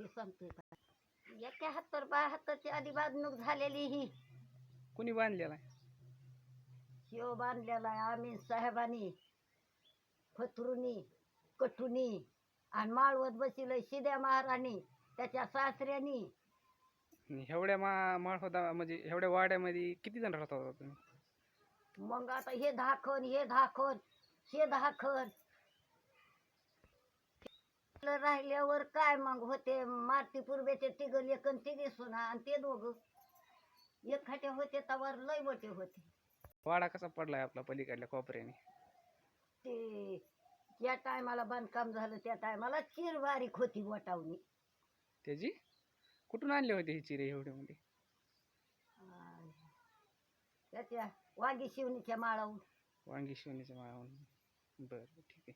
ते सांगतोय का? एकाहत्तर बहात्तरची आधी बांधणूक झालेली ही. कुणी बांधलेला आहे? शिव बांधलेला आहे आम्ही साहेबांनी फतरुनी कटुनी आणि माळवत बसिलय शिद्या महाराणी त्याच्या सासऱ्यानी. आणि एवढ्या मा माळ होता म्हणजे एवढ्या वाड्यामध्ये किती जण राहत होता तुम्ही? मग आता हे धाखन हे धाखन हे धाखन राहिल्यावर काय मग होते? मारती पूर्वेचे तिघ लेखन तिघे सुना आणि ते दोघ. एखाटे होते तवर लय मोठे होते. वाडा कसा पडलाय आपला पलीकडल्या कोपऱ्याने? ते ज्या टायमाला बांधकाम झालं त्या टायमाला चिर बारीक होती वटावणी त्याची? कुठून आणले होते ही चिरे एवढे मोठे? त्याच्या वागी शिवणीच्या माळाहून. वांगी शिवणीच्या माळावरून बरं ठीक आहे.